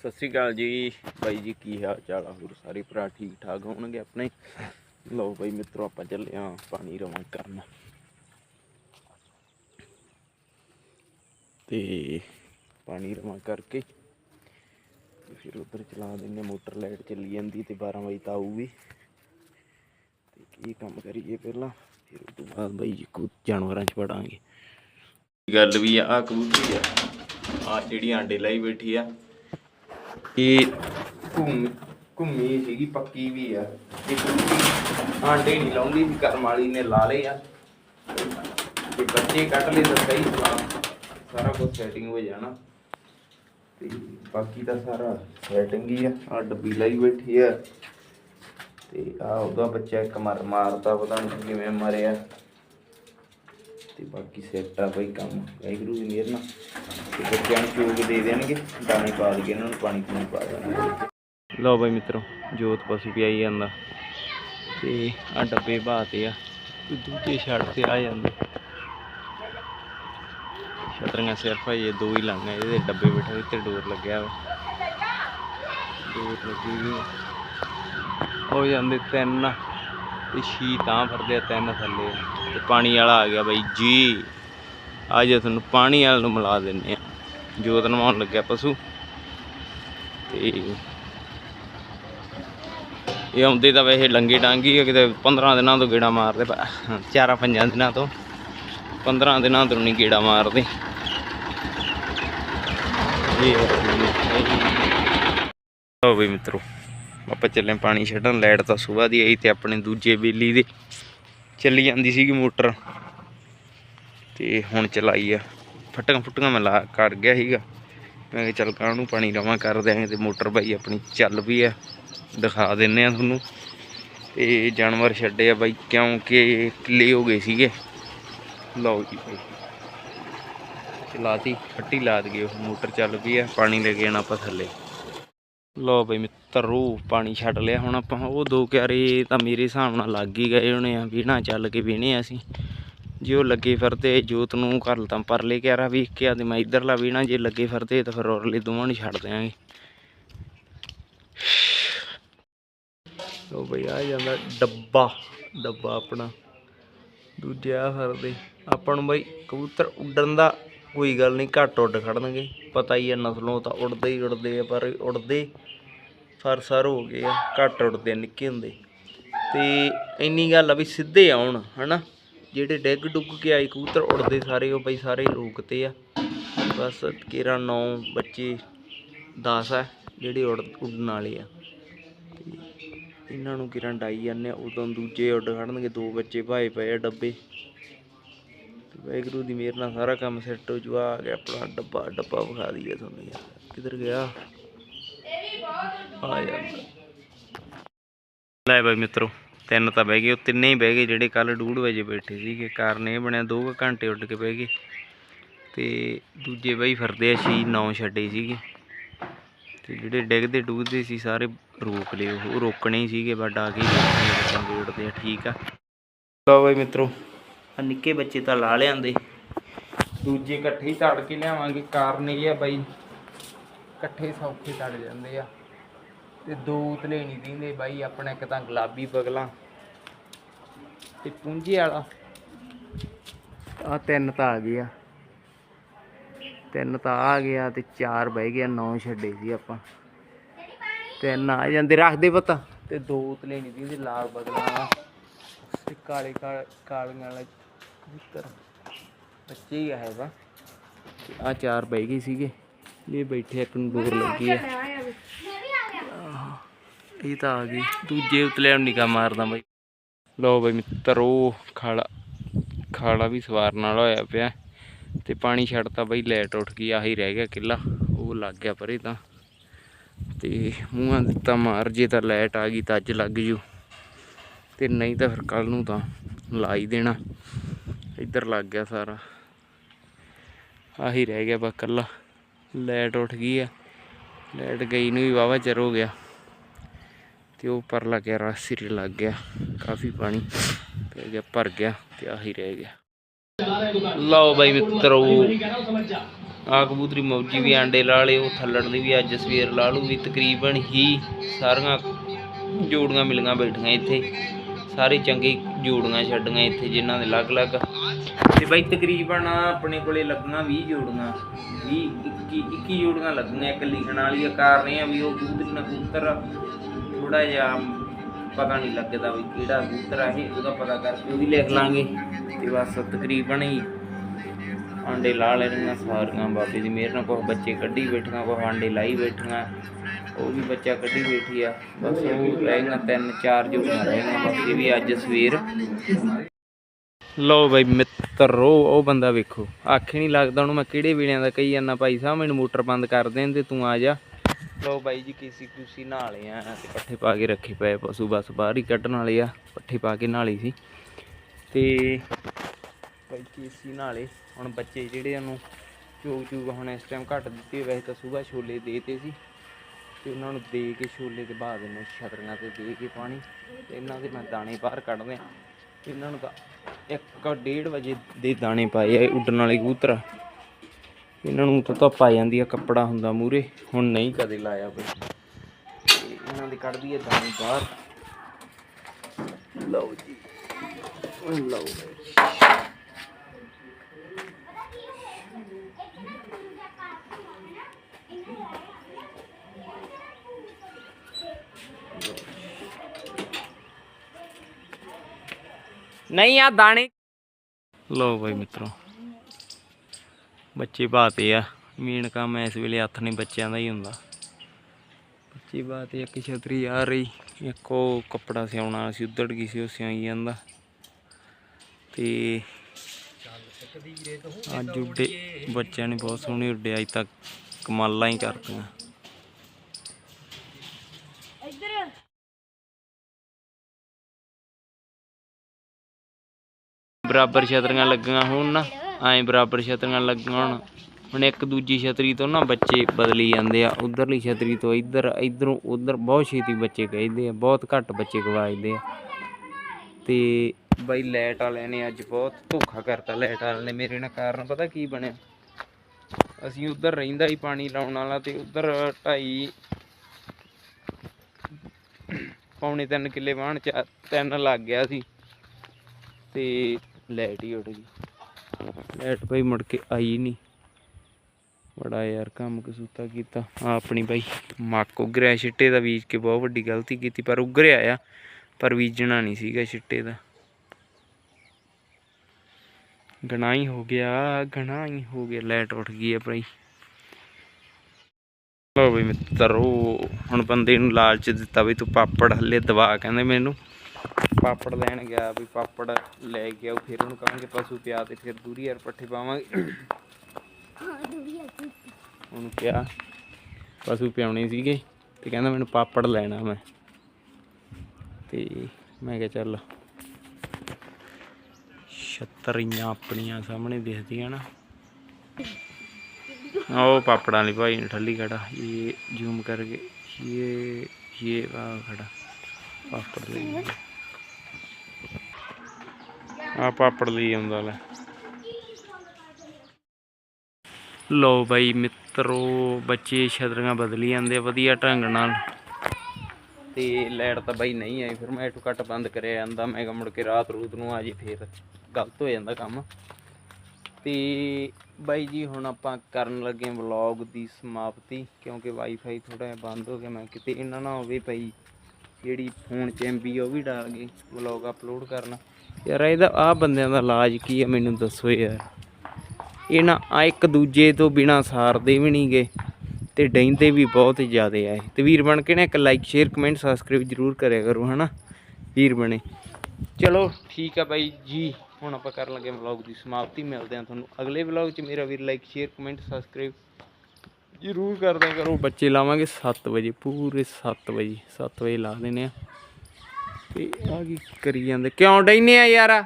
ਸਤਿ ਸ੍ਰੀ ਅਕਾਲ ਜੀ। ਬਾਈ ਜੀ, ਕੀ ਹਾਲ ਚਾਲ ਆ ਹੋਰ? ਸਾਰੇ ਭਰਾ ਠੀਕ ਠਾਕ ਹੋਣਗੇ ਆਪਣੇ? ਲਓ ਬਾਈ ਮਿੱਤਰੋ, ਆਪਾਂ ਚੱਲੇ ਆ ਪਾਣੀ ਰਵਾਂ ਕਰਨ। ਤੇ ਪਾਣੀ ਰਵਾਂ ਕਰਕੇ ਫਿਰ ਉਧਰ ਚਲਾ ਦਿੰਨੇ ਮੋਟਰ ਲਾਈਟ ਚੱਲੀ ਜਾਂਦੀ ਤੇ 12 ਵਜੇ ਤਾਂ ਆਊਗੀ। ਤੇ ਕੀ ਕੰਮ ਕਰੀਏ ਪਹਿਲਾਂ? ਫਿਰ ਉਸ ਤੋਂ ਬਾਅਦ ਬਾਈ ਜੀ, ਕੋ ਜਾਨਵਰਾਂ 'ਚ ਪੜਾਂਗੇ ਗੱਲ ਵੀ ਆ, ਆਹ ਕਬੂਤਰੀ ਆ। ਆ ਜਿਹੜੀ ਆਂਡੇ ਲਾਈ ਬੈਠੀ ਆ। ਇਹ ਘੁੰਮ, ਘੁੰਮੀ ਸੀਗੀ, ਪੱਕੀ ਵੀ ਆ। ਇਹ ਕਬੂਤਰੀ ਆਂਡੇ ਨਹੀਂ ਲਾਉਂਦੀ ਵੀ ਕਰਮ ਵਾਲੀ ਨੇ ਲਾ ਲਏ ਆ। ਤੇ ਬੱਚੇ ਕੱਢ ਲਏ ਤਾਂ ਸਹੀ ਸਾ- ਸਾਰਾ ਕੁਝ ਸੈਟਿੰਗ ਹੋ ਜਾਣਾ। ਤੇ ਬਾਕੀ ਤਾਂ ਸਾਰਾ ਸੈਟਿੰਗ ਹੀ ਆ। ਆ ਡੱਬੀ ਲਾਈ ਬੈਠੀ ਆ। ਤੇ ਆ ਉਹਦਾ ਬੱਚਾ ਇੱਕ ਮਰ ਮਾਰਤਾ ਪਤਾ ਨਹੀਂ ਕਿਵੇਂ ਮਰਿਆ। ਤੇ ਬਾਕੀ ਸੈੱਟ ਆ ਬਈ ਕੰਮ। ਵਾਹਿਗੁਰੂ ਦੀ ਮਿਹਰ ਨਾਲ। ਤੇ ਬੱਚਿਆਂ ਨੂੰ ਚੋਗ ਦੇ ਦੇਣਗੇ, ਦਾਣੇ ਪਾ ਕੇ ਇਹਨਾਂ ਨੂੰ, ਪਾਣੀ ਪੂਣੀ ਪਾ ਦੇਣਾ। ਲਓ ਬਈ ਮਿੱਤਰੋ, ਜੋਤ ਪਸ਼ੂ ਪਿਆਈ ਜਾਂਦਾ। ਤੇ ਆ ਡੱਬੇ ਬਾਤੇ ਆ ਦੂਜੇ ਛੱਡ ਤੇ ਆ ਜਾਂਦੇ। ਛਤਰੀਆਂ ਸਿਰਫ ਇਹ ਦੋ ਹੀ ਲੰਘ ਇਹਦੇ ਡੱਬੇ ਬੈਠੇ ਉੱਤੇ ਡੋਰ ਲੱਗਿਆ ਵਾ। ਡੋਰ ਲੱਗੀ ਹੋਈ ਹੋ ਜਾਂਦੇ ਤਿੰਨ। ਤੇ ਛੀ ਤਾਂ ਫਿਰਦੇ ਆ, ਤਿੰਨ ਥੱਲੇ। ਤੇ ਪਾਣੀ ਵਾਲਾ ਆ ਗਿਆ ਬਾਈ ਜੀ। ਆ ਜੇ ਤੁਹਾਨੂੰ ਪਾਣੀ ਵਾਲ ਨੂੰ ਮਿਲਾ ਦਿੰਨੇ ਆ। ਜੋਤ ਨਵਾਉਣ ਲੱਗਿਆ ਪਸ਼ੂ। ਤੇ ਇਹ ਆਉਂਦੇ ਤਾਂ ਵੈਸੇ ਲੰਗੇ ਡਾਂਗੀ ਆ, ਕਿਤੇ 15 ਦਿਨਾਂ ਤੋਂ ਗੇੜਾ ਮਾਰਦੇ ਚਾਰਾਂ ਪੰਜਾਂ ਦਿਨਾਂ ਤੋਂ। 15 ਦਿਨਾਂ ਤੋਂ ਨਹੀਂ ਗੇੜਾ ਮਾਰਦੇ। ਇਹ ਹੋ ਵੀ ਮਿੱਤਰੋ। ਆਪਾਂ ਚੱਲੇ ਪਾਣੀ ਛੱਡਣ ਲਾਈਟ ਤਾਂ ਸਵੇਰ ਦੀ ਆਈ ਤੇ ਆਪਣੇ ਦੂਜੇ ਬੇਲੀ ਦੇ ਚੱਲੀ ਜਾਂਦੀ ਸੀਗੀ ਮੋਟਰ। ਤੇ ਹੁਣ ਚਲਾਈ ਆ। ਫਟੀਆਂ ਫੁੱਟੀਆਂ ਮੈਂ ਲਾ ਕਰ ਗਿਆ ਸੀਗਾ। ਮੈਂ ਕਿਹਾ ਚੱਲ ਕਾਹਨੂੰ ਪਾਣੀ ਰਵਾਂ ਕਰ ਦਿਆਂਗੇ ਤੇ ਮੋਟਰ ਬਾਈ ਆਪਣੀ ਚੱਲ ਵੀ ਆ। ਦਿਖਾ ਦਿੰਨੇ ਆ ਤੁਹਾਨੂੰ। ਤੇ ਜਾਨਵਰ ਛੱਡੇ ਆ ਬਾਈ, ਕਿਉਂਕਿ ਕਿੱਲੇ ਹੋ ਗਏ ਸੀਗੇ। ਲਓ ਜੀ ਬਾਈ। ਚਲਾਤੀ ਫੱਟੀ ਲਾਦ ਗਏ ਉਹ ਮੋਟਰ ਚੱਲ ਪਈ ਆ। ਪਾਣੀ ਲੈ ਕੇ ਆਣਾ ਆਪਾਂ ਥੱਲੇ। ਲਓ ਬਈ ਮਿੱਤਰੋ ਪਾਣੀ ਛੱਡ ਲਿਆ ਹੁਣ ਆਪਾਂ। ਉਹ ਦੋ ਕਿਆਰੇ ਤਾਂ ਮੇਰੇ ਹਿਸਾਬ ਨਾਲ ਲੱਗ ਹੀ ਗਏ ਹੋਣੇ ਆ ਵੀਣਾ ਚੱਲ ਕੇ ਵੀਣੇ ਆ ਅਸੀਂ। ਜੇ ਉਹ ਲੱਗੇ ਫਿਰਦੇ, ਜੋਤ ਨੂੰ ਕਰ ਤਾਂ ਪਰਲੇ ਕਿਆਰਾ ਵੀ ਇੱਕ ਆ ਮੈਂ ਇਧਰਲਾ ਵੀਣਾ ਜੇ ਲੱਗੇ ਫਿਰਦੇ ਤਾਂ ਫਿਰ ਔਰਲੇ ਦੋਵਾਂ ਨੂੰ ਛੱਡ ਦਿਆਂਗੇ। ਲਓ ਬਈ, ਆ ਜਾਂਦਾ ਡੱਬਾ ਡੱਬਾ ਆਪਣਾ। ਦੂਜਾ ਆ ਫਿਰਦੇ, ਆਪਾਂ ਨੂੰ ਬਈ ਕਬੂਤਰ ਉੱਡਣ ਦਾ ਕੋਈ ਗੱਲ ਨਹੀਂ, ਘੱਟ ਉੱਡ ਖੜਨਗੇ। ਪਤਾ ਹੀ ਹੈ ਨਸਲੋਂ ਤਾਂ ਉੱਡਦੇ ਹੀ ਉੱਡਦੇ ਆ, ਪਰ ਉੱਡਦੇ ਫਰਸਰ ਹੋ ਗਏ ਆ, ਘੱਟ ਉੱਡਦੇ ਆ, ਨਿੱਕੇ ਹੁੰਦੇ। ਤੇ ਇੰਨੀ ਗੱਲ ਆ ਵੀ ਸਿੱਧੇ ਆਉਣ, ਹਨਾ? ਜਿਹੜੇ ਡਿੱਗ ਡੁੱਗ ਕੇ ਆਏ ਕਬੂਤਰ ਉੱਡਦੇ ਸਾਰੇ, ਉਹ ਬਈ ਸਾਰੇ ਰੋਕਤੇ ਆ। ਬਸ ਕੇਰਾ 9 ਬੱਚੇ 10 ਆ, ਜਿਹੜੇ ਉੱਡ, ਉੱਡਣ ਵਾਲੇ ਆ। ਇਹਨਾਂ ਨੂੰ ਕਿਰਨ ਡਾਈ ਜਾਂਦੇ ਆ, ਉਦੋਂ ਦੂਜੇ ਉੱਡ ਖੜਨਗੇ, ਦੋ ਬੱਚੇ ਭਾਏ ਪਏ ਆ ਡੱਬੇ। ਤੇ ਵਾਹਿਗੁਰੂ ਦੀ ਮਿਹਰ ਨਾਲ ਸਾਰਾ ਕੰਮ ਸੈੱਟ ਹੋ ਜੂ ਆ ਗਿਆ ਆਪਣਾ ਡੱਬਾ ਡੱਬਾ ਵਿਖਾ ਦਈਏ ਤੁਹਾਨੂੰ ਯਾਰ, ਕਿੱਧਰ ਗਿਆ? ਆ ਜਾਂਦਾ ਲੈ ਬਾਈ ਮਿੱਤਰੋ, ਤਿੰਨ ਤਾਂ ਬਹਿ ਗਏ, ਉਹ ਤਿੰਨੇ ਹੀ ਬਹਿ ਗਏ ਜਿਹੜੇ ਕੱਲ ਡੂਢ ਵਜੇ ਬੈਠੇ ਸੀਗੇ, ਕਾਰਨ ਇਹ ਬਣਿਆ 2 ਘੰਟੇ ਉੱਡ ਕੇ ਬਹਿ ਗਏ। ਤੇ ਦੂਜੇ ਬਾਈ ਫਿਰਦੇ ਆ, ਛੀ, ਨੌ ਛੱਡੇ ਸੀਗੇ। ਤੇ ਜਿਹੜੇ ਡਿੱਗਦੇ ਡੂਗਦੇ ਸੀ, ਸਾਰੇ ਰੋਕ ਲਏ, ਉਹ ਰੋਕਣੇ ਹੀ ਸੀਗੇ ਬਟ ਆ ਕੇ ਚੰਗੇ ਉੱਡਦੇ ਆ, ਠੀਕ ਆ। ਲਓ ਬਾਈ ਮਿੱਤਰੋ ਆ ਨਿੱਕੇ ਬੱਚੇ ਤਾਂ ਲਾ ਲਿਆਂਦੇ। ਦੂਜੇ ਇਕੱਠੇ ਹੀ ਤੜ ਕੇ ਲਿਆਵਾਂਗੇ ਕਾਰਨ ਇਹ ਆ ਬਾਈ ਇਕੱਠੇ ਸੌਖੇ ਤੜ ਜਾਂਦੇ ਆ। ਤੇ ਦੋ ਉਤਲੇ ਨਹੀਂ ਦਿੰਦੇ ਬਾਈ ਆਪਣਾ ਇੱਕ ਤਾਂ ਗੁਲਾਬੀ ਬਗਲਾ ਤੇ ਪੁੰਝੇ ਵਾਲਾ। ਆ ਤਿੰਨ ਤਾਂ ਆ ਗਏ ਆ। ਤਿੰਨ ਤਾਂ ਆ ਗਿਆ ਤੇ ਚਾਰ ਬਹਿ ਗਿਆ ਨੌ ਛੱਡੇ ਸੀ ਆਪਾਂ। ਤਿੰਨ ਆ ਜਾਂਦੇ ਰੱਖਦੇ ਪਤਾ। ਤੇ ਦੋ ਉਤਲੇ ਨਹੀਂ ਦਿੰਦੇ ਲਾਲ ਬਗਲਾ ਵਾਲਾ। ਤੇ ਕਾਲੇ ਕਾ- ਕਾਲੀਆਂ ਵਾਲਾ ਕਬੂਤਰ ਬੱਚੇ ਹੀ ਆ ਹੈਗਾ ਤੇ। ਆ ਚਾਰ ਬਹਿ ਗਏ ਸੀਗੇ। ਇਹ ਬੈਠੇ ਇੱਕ ਨੂੰ ਡੋਰ ਲੱਗੀ ਆ। ਆਹ, ਇਹ ਤਾਂ ਆ ਗਈ। ਦੂਜੇ ਉਤਲੇ ਨੂੰ ਨਿਕਾ ਮਾਰਦਾ ਬਾਈ। ਲਓ ਬਈ ਮਿੱਤਰੋ ਖਾਲਾ ਖਾਲਾ ਵੀ ਸਵਾਰਨ ਵਾਲਾ ਹੋਇਆ ਪਿਆ। ਤੇ ਪਾਣੀ ਛੱਡਤਾ ਬਈ ਲਾਈਟ ਉੱਠ ਗਈ ਆਹੀ ਰਹਿ ਗਿਆ ਕਿੱਲਾ। ਉਹ ਲੱਗ ਗਿਆ ਪਰੇ ਤਾਂ। ਤੇ ਮੂੰਹਾਂ ਦਿੱਤਾ ਮਾਰ ਜੇ ਤਾਂ ਲਾਈਟ ਆ ਗਈ ਤਾਂ ਅੱਜ ਲੱਗ ਜੂ। ਤੇ ਨਹੀਂ ਤਾਂ ਫਿਰ ਕੱਲ ਨੂੰ ਤਾਂ ਲਾ ਹੀ ਦੇਣਾ। ਇੱਧਰ ਲੱਗ ਗਿਆ ਸਾਰਾ। ਆਹੀ ਰਹਿ ਗਿਆ ਬਸ ਕੱਲਾ ਲੈਟ ਉੱਠ ਗਈ ਆ। ਲੈਟ ਗਈ ਨੂੰ ਵੀ ਵਾਵਾ ਚਿਰ ਹੋ ਗਿਆ। ਤੇ ਉਹ ਪਰਲਾ ਗਿਆ ਰਾਸਿਰ ਲੱਗ ਗਿਆ। ਕਾਫੀ ਪਾਣੀ ਪੈ ਗਿਆ, ਭਰ ਗਿਆ ਤੇ ਆਹੀ ਰਹਿ ਗਿਆ। ਲਓ ਬਾਈ ਮਿੱਤਰੋ ਆ ਕਬੂਤਰੀ ਮੌਜੀ ਵੀ ਆਂਡੇ ਲਾ ਲਏ, ਉਹ ਥੱਲੜ ਦੀ ਵੀ ਅੱਜ ਸਵੇਰ ਲਾ ਲੂ ਵੀ ਤਕਰੀਬਨ ਹੀ ਸਾਰੀਆਂ ਜੋੜੀਆਂ ਮਿਲੀਆਂ ਬੈਠੀਆਂ ਇੱਥੇ। ਸਾਰੇ ਚੰਗੇ ਜੋੜੀਆਂ ਛੱਡੀਆਂ ਇੱਥੇ ਜਿਨ੍ਹਾਂ ਦੇ ਅਲੱਗ-ਅਲੱਗ ਤੇ ਬਾਈ ਤਕਰੀਬਨ ਆਪਣੇ ਕੋਲੇ ਲੱਗੀਆਂ 20 ਜੋੜੀਆਂ। 20 21 21 ਜੋੜੀਆਂ ਲੱਗੀਆਂ। ਇੱਕ ਲਿਖਣ ਵਾਲੀ ਆ, ਕਾਰਨ ਆ ਵੀ ਉਹ ਕਬੂਤਰੀ ਨਾਲ ਕਬੂਤਰ ਥੋੜਾ ਜਿਹਾ ਪਤਾ ਨਹੀਂ ਲੱਗਦਾ ਵੀ ਕਿਹੜਾ ਕਬੂਤਰ ਆ ਇਹ, ਉਹਦਾ ਪਤਾ ਕਰਕੇ ਉਹ ਵੀ ਲਿਖ ਲਾਂਗੇ। ਤੇ ਬਸ ਤਕਰੀਬਨ ਹੀ ਆਂਡੇ ਲਾ ਲੈਣੀਆਂ ਸਾਰੀਆਂ ਬਾਬੇ ਦੀ ਮਿਹਰ ਨਾਲ। ਕੁਛ ਬੱਚੇ ਕੱਢੀ ਬੈਠੀਆਂ, ਕੁਛ ਆਂਡੇ ਲਾਈ ਬੈਠੀਆਂ। ਉਹ ਵੀ ਬੱਚਾ ਕੱਢੀ ਬੈਠੀ ਆ। ਬਸ ਉਹ ਰਹਿ ਤਿੰਨ, ਚਾਰ ਜੋੜੀਆਂ ਰਹਿ ਬਸ ਇਹ ਵੀ ਅੱਜ ਸਵੇਰ। ਲਓ ਬਾਈ ਮਿੱਤਰੋ, ਉਹ ਬੰਦਾ ਵੇਖੋ। ਆਖੇ ਨਹੀਂ ਲੱਗਦਾ ਉਹਨੂੰ ਮੈਂ ਕਿਹੜੇ ਵੇਲਿਆਂ ਦਾ ਕਹੀ ਜਾਂਦਾ, ਭਾਈ ਸਾਹਿਬ, ਮੈਨੂੰ ਮੋਟਰ ਬੰਦ ਕਰ ਦੇਣ ਤੇ ਤੂੰ ਆ ਜਾ। ਲਓ ਬਾਈ ਜੀ, ਕੀਸੀ ਕੁਸੀ ਨਾਲੇ ਆ। ਤੇ ਪੱਠੇ ਪਾ ਕੇ ਰੱਖੇ ਪਏ ਪਸ਼ੂ, ਬਸ ਬਾਹਰ ਹੀ ਕੱਢਣ ਵਾਲੇ ਆ। ਪੱਠੇ ਪਾ ਕੇ ਨਾਲੀ ਸੀ। ਤੇ ਬਾਈ ਕੀਸੀ ਨਾਲੇ ਹੁਣ ਬੱਚੇ ਜਿਹੜੇ ਉਹਨੂੰ ਚੂਗ ਚੂਗ ਹੁਣ ਇਸ ਟਾਈਮ ਘੱਟ ਦਿੱਤੇ ਵੈਸੇ ਤਾਂ ਸਵੇਰ ਛੋਲੇ ਦੇਤੇ ਸੀ। ਤੇ ਉਹਨਾਂ ਨੂੰ ਦੇ ਕੇ ਛੋਲੇ ਤੇ ਬਾਅਦ ਨੂੰ ਛਤਰੀਆਂ ਤੇ ਦੇ ਕੇ ਪਾਣੀ ਤੇ ਇਹਨਾਂ ਦੇ ਮੈਂ ਦਾਣੇ ਬਾਹਰ ਕੱਢਦੇ ਆ ਇਹਨਾਂ ਨੂੰ ਤਾਂ 1:30 ਵਜੇ ਦੇ ਦਾਣੇ ਪਾਏ ਆ ਉੱਡਣ ਵਾਲੇ ਕਬੂਤਰ। ਇਹਨਾਂ ਨੂੰ ਤਾਂ ਧੁੱਪ ਆ ਜਾਂਦੀ ਆ, ਕੱਪੜਾ ਹੁੰਦਾ ਮੂਰੇ ਹੁਣ ਨਹੀਂ ਕਦੇ ਲਾਇਆ ਬਈ ਇਹਨਾਂ ਦੇ ਕੱਢਦੀ ਆ ਦਾਣੇ ਬਾਹਰ। ਲਓ ਜੀ। ਲਓ। ਨਹੀਂ ਆ ਦਾਣੇ। ਲੋ ਬਾਈ ਮਿੱਤਰੋ, ਬੱਚੇ ਬਾਤੇ ਆ। ਮੇਨ ਕੰਮ ਇਸ ਵੇਲੇ ਹੱਥ ਨੇ ਬੱਚਿਆਂ ਦਾ ਹੀ ਹੁੰਦਾ। ਬੱਚੇ ਬਾਤੇ ਇੱਕ ਛਤਰੀ ਆ ਰਹੀ, ਇੱਕ ਉਹ ਕੱਪੜਾ ਸਿਉਣਾ ਸੀ, ਉੱਧੜ ਗਈ ਸੀ, ਉਹ ਸਿਆਈ ਜਾਂਦਾ। ਤੇ ਅੱਜ ਉੱਡੇ, ਬੱਚਿਆਂ ਨੇ ਬਹੁਤ ਸੋਹਣੇ ਉੱਡੇ, ਅੱਜ ਤੱਕ ਕਮਾਲਾਂ ਹੀ ਕਰਤੀਆਂ। ਬਰਾਬਰ ਛਤਰੀਆਂ ਲੱਗੀਆਂ ਹੋਣ ਨਾ, ਐਂ ਬਰਾਬਰ ਛਤਰੀਆਂ ਲੱਗੀਆਂ ਹੋਣ। ਹੁਣ ਇੱਕ ਦੂਜੀ ਛਤਰੀ ਤੋਂ ਨਾ ਬੱਚੇ ਬਦਲੀ ਜਾਂਦੇ ਆ, ਉਧਰਲੀ ਛਤਰੀ ਤੋਂ ਇੱਧਰ, ਇੱਧਰੋਂ ਉਧਰ ਬਹੁਤ ਛੇਤੀ ਬੱਚੇ ਕਹਿੰਦੇ ਆ, ਬਹੁਤ ਘੱਟ ਬੱਚੇ ਗਵਾਜਦੇ ਆ। ਤੇ ਬਾਈ ਲਾਈਟ ਵਾਲਿਆਂ ਨੇ ਅੱਜ ਬਹੁਤ ਧੋਖਾ ਕਰਤਾ ਲਾਈਟ ਵਾਲਿਆਂ ਨੇ, ਮੇਰੇ ਨਾਲ ਕਾਰਨ ਪਤਾ ਕੀ ਬਣਿਆ? ਅਸੀਂ ਉਧਰ ਰਹਿੰਦਾ ਹੀ ਪਾਣੀ ਲਾਉਣ ਵਾਲਾ ਤੇ ਉਧਰ ਢਾਈ ਪੌਣੇ ਤਿੰਨ ਕਿੱਲੇ ਵਾਹਣ ਚ ਤਿੰਨ ਲੱਗ ਗਿਆ ਸੀ। ਤੇ ਲਾਈਟ ਹੀ ਉੱਡ ਗਈ। ਲਾਈਟ ਭਾਈ ਮੁੜ ਕੇ ਆਈ ਨਹੀਂ। ਬੜਾ ਯਾਰ ਕੰਮ ਕਸੂਤਾ ਕੀਤਾ। ਆ ਆਪਣੀ ਬਾਈ ਮੱਕ ਉਗਰਿਆ ਛਿੱਟੇ ਦਾ, ਬੀਜ ਕੇ ਬਹੁਤ ਵੱਡੀ ਗਲਤੀ ਕੀਤੀ, ਪਰ ਉਗਰਿਆ ਆ, ਪਰ ਬੀਜਣਾ ਨਹੀਂ ਸੀਗਾ ਛਿੱਟੇ ਦਾ। ਗਣਾ ਹੀ ਹੋ ਗਿਆ ਗਣਾ ਹੀ ਹੋ ਗਿਆ, ਲਾਈਟ ਉੱਠ ਗਈ ਆ ਭਾਈ। ਲੋ ਵੀ ਮਿੱਤਰੋ, ਹੁਣ ਬੰਦੇ ਨੂੰ ਲਾਲਚ ਦਿੱਤਾ ਵੀ ਤੂੰ ਪਾਪੜ ਹੱਲੇ ਦਵਾ, ਕਹਿੰਦੇ ਮੈਨੂੰ। ਪਾਪੜ ਲੈਣ ਗਿਆ ਵੀ ਪਾਪੜ ਲੈ ਕੇ ਆਓ ਫਿਰ ਉਹਨੂੰ ਕਹਾਂਗੇ ਪਸ਼ੂ ਪਿਆ ਤੇ ਫਿਰ ਦੂਰੀ ਯਾਰ ਪੱਠੇ ਪਾਵਾਂਗੇ। ਉਹਨੂੰ ਕਿਹਾ, ਪਸ਼ੂ ਪਿਆਉਣੇ ਸੀਗੇ ਤੇ ਕਹਿੰਦਾ ਮੈਨੂੰ ਪਾਪੜ ਲੈਣਾ ਮੈਂ। ਤੇ ਮੈਂ ਕਿਹਾ ਚੱਲ ਛਤਰੀਆਂ ਆਪਣੀਆਂ ਸਾਹਮਣੇ ਦਿਖਦੀਆਂ ਨਾ। ਉਹ ਪਾਪੜਾਂ ਲਈ ਭਾਈ ਠੱਲੀ ਖੜਾ, ਇਹ ਜ਼ੂਮ ਕਰਕੇ, ਇਹ ਇਹ ਵਾ ਖੜਾ, ਪਾਪੜ ਲਈ ਆ ਪਾਪੜ ਲਈ ਆਉਂਦਾ ਲੈ। ਲੋ ਬਾਈ ਮਿੱਤਰੋ ਬੱਚੇ ਛਤਰੀਆਂ ਬਦਲੀ ਜਾਂਦੇ ਆ ਵਧੀਆ ਢੰਗ ਨਾਲ। ਤੇ ਲਾਈਟ ਤਾਂ ਬਾਈ ਨਹੀਂ ਆਈ ਫਿਰ ਮੈਂ ਇਟੂ ਕੱਟ ਬੰਦ ਕਰਿਆ ਜਾਂਦਾ ਮੈਂ ਕਿਹਾ ਮੁੜ ਕੇ ਰਾਤ ਰੂਤ ਨੂੰ ਆ ਜੀ ਫੇਰ ਗਲਤ ਹੋ ਜਾਂਦਾ ਕੰਮ। ਤੇ ਬਾਈ ਜੀ ਹੁਣ ਆਪਾਂ ਕਰਨ ਲੱਗੇ ਵਲੌਗ ਦੀ ਸਮਾਪਤੀ ਕਿਉਂਕਿ ਵਾਈਫਾਈ ਥੋੜਾ ਜਿਹਾ ਬੰਦ ਹੋ ਗਿਆ ਮੈਂ ਕਿਤੇ ਇਹਨਾਂ ਨਾ ਹੋਵੇ ਪਈ ਜਿਹੜੀ ਫੋਨ 'ਚ ਐਮਬੀ ਉਹ ਵੀ ਡਾਲ ਗਏ ਵਲੌਗ ਅਪਲੋਡ ਕਰਨਾ। ਯਾਰ, ਇਹਦਾ ਆ ਬੰਦਿਆਂ ਦਾ ਇਲਾਜ ਕੀ ਆ, ਮੈਨੂੰ ਦੱਸੋ ਯਾਰ। ਇਹ ਨਾ ਆ ਇੱਕ ਦੂਜੇ ਤੋਂ ਬਿਨਾ ਸਾਰਦੇ ਵੀ ਨਹੀਂ ਗਏ ਤੇ ਡੈਂਦੇ ਵੀ ਬਹੁਤ ਜ਼ਿਆਦਾ ਆ ਇਹ। ਤੇ ਵੀਰ ਬਣ ਕੇ ਨਾ ਇੱਕ ਲਾਈਕ ਸ਼ੇਅਰ ਕਮੈਂਟ ਸਬਸਕ੍ਰਾਈਬ ਜਰੂਰ ਕਰਿਆ ਕਰੋ, ਹਨਾ? ਵੀਰ ਬਣੇ। ਚਲੋ, ਠੀਕ ਆ ਬਾਈ ਜੀ। ਹੁਣ ਆਪਾਂ ਕਰਨ ਲੱਗੇ ਵਲੌਗ ਦੀ ਸਮਾਪਤੀ। ਮਿਲਦੇ ਆ ਤੁਹਾਨੂੰ ਅਗਲੇ ਵਲੌਗ 'ਚ। ਮੇਰਾ ਵੀਰ ਲਾਈਕ ਸ਼ੇਅਰ ਕਮੈਂਟ ਸਬਸਕ੍ਰਾਈਬ ਜਰੂਰ ਕਰਦਾ ਕਰੋ। ਬੱਚੇ ਲਾਵਾਂਗੇ 7 ਵਜੇ, ਪੂਰੇ 7 ਵਜੇ 7 ਵਜੇ ਲਾ ਦੇਣੇ ਆ। ਤੇ ਆ ਕੀ ਕਰੀ ਜਾਂਦੇ? ਕਿਉਂ ਡੈਨੇ ਆ ਯਾਰ?